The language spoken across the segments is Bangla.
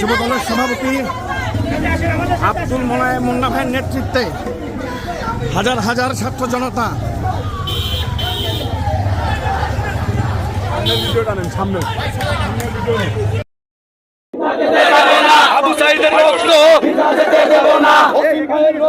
যুব দলের সভাপতি আব্দুল মোলায় মুন্না ভাইয়ের নেতৃত্বে হাজার হাজার ছাত্র জনতা। আবু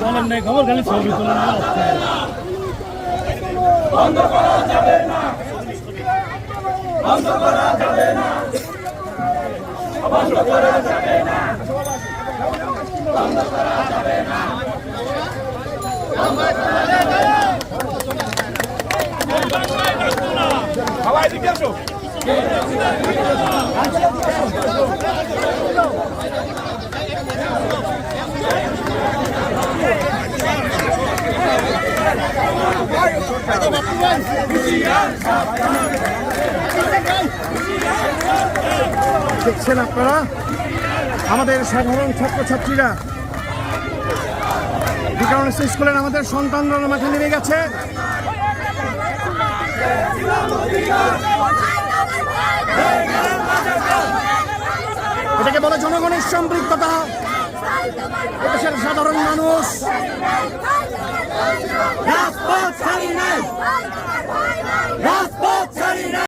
দলের নেই খবর খালি ছবি তোলা। বন্ধ করা যাবে না। বন্ধ করা হাওয়াই দিকে আসো Bujian, bujian, bujian, দেখছেন আপনারা? আমাদের সাধারণ ছাত্রছাত্রীরা। বিকারণ স্কুলের আমাদের সন্তানরা মাঠে নেমে গেছে। এটাকে বলে জনগণের সম্পৃক্ততা। সাধারণ মানুষ।